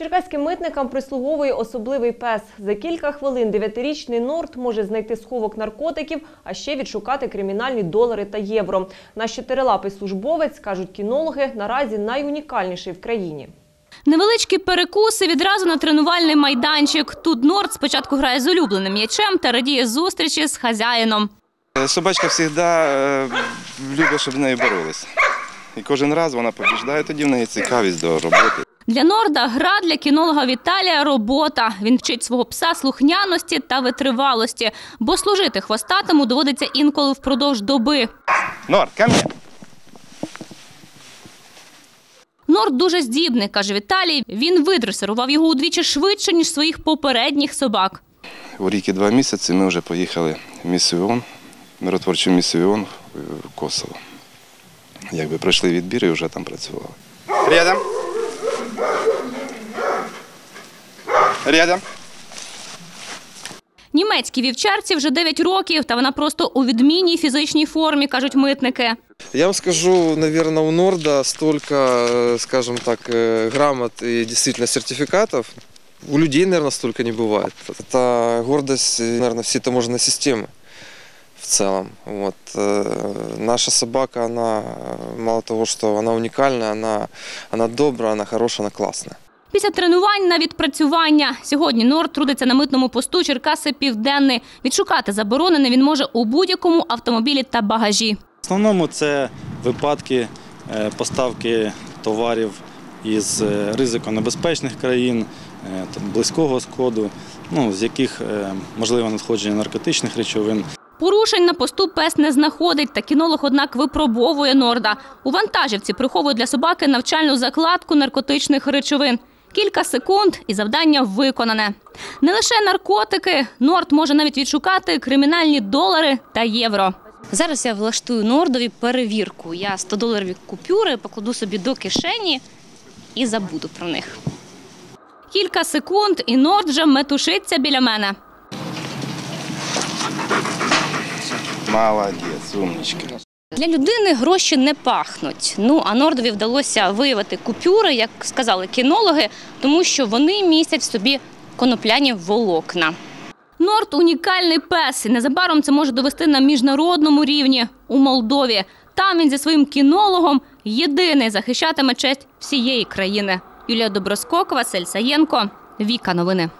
Черкаським митникам прислуговує особливий пес. За кілька хвилин дев'ятирічний Норд може знайти сховок наркотиків, а ще відшукати кримінальні долари та євро. Наш чотирилапий службовець, кажуть кінологи, наразі найунікальніший в країні. Невеличкі перекуси відразу на тренувальний майданчик. Тут Норд спочатку грає з улюбленим м'ячем та радіє зустрічі з хазяїном. Е, Собачка завжди е, любить, щоб з нею боролися. І кожен раз вона побіждає, тоді в неї цікавість до роботи. Для Норда гра для кінолога Віталія робота. Він вчить свого пса слухняності та витривалості, бо служити хвостатому доводиться інколи впродовж доби. Нор, ко мне. Норд дуже здібний, каже Віталій. Він видресирував його удвічі швидше, ніж своїх попередніх собак. У рік і два місяці ми вже поїхали в місію ООН, миротворчу місію ООН в Косово. Якби пройшли відбір і вже там працювали. Рядом. Рядом. Німецькій вівчарці вже 9 років, та вона просто у відмінній фізичній формі, кажуть митники. Я вам скажу, наверное, у Норда столько, э, скажем так, э, грамот и действительно сертификатов. У людей, наверное, столько не бывает. Это гордость, наверное, всей таможенной системы в целом. Вот. э, Наша собака, она э, мало того, что она уникальная, она, она добрая, она хорошая, она классная. Після тренувань на відпрацювання. Сьогодні Норд трудиться на митному посту Черкаси Південний. Відшукати заборонене він може у будь-якому автомобілі та багажі. В основному це випадки е, поставки товарів із е, ризиконебезпечних країн, е, близького сходу, ну, з яких можливе надходження наркотичних речовин. Порушень на посту пес не знаходить, та кінолог, однак, випробовує Норда. У вантажівці приховує для собаки навчальну закладку наркотичних речовин. Кілька секунд і завдання виконане. Не лише наркотики, Норд може навіть відшукати кримінальні долари та євро. Зараз я влаштую Нордові перевірку. Я 100 доларові купюри покладу собі до кишені і забуду про них. Кілька секунд, і Норд вже метушиться біля мене. Молодець, умничка. Для людини гроші не пахнуть. Ну а Нордові вдалося виявити купюри, як сказали кінологи, тому що вони містять в собі конопляні волокна. Норд унікальний пес, незабаром це може довести на міжнародному рівні у Молдові. Там він зі своїм кінологом єдиний захищатиме честь всієї країни. Юлія Доброскок, Василь Саєнко, Віка Новини.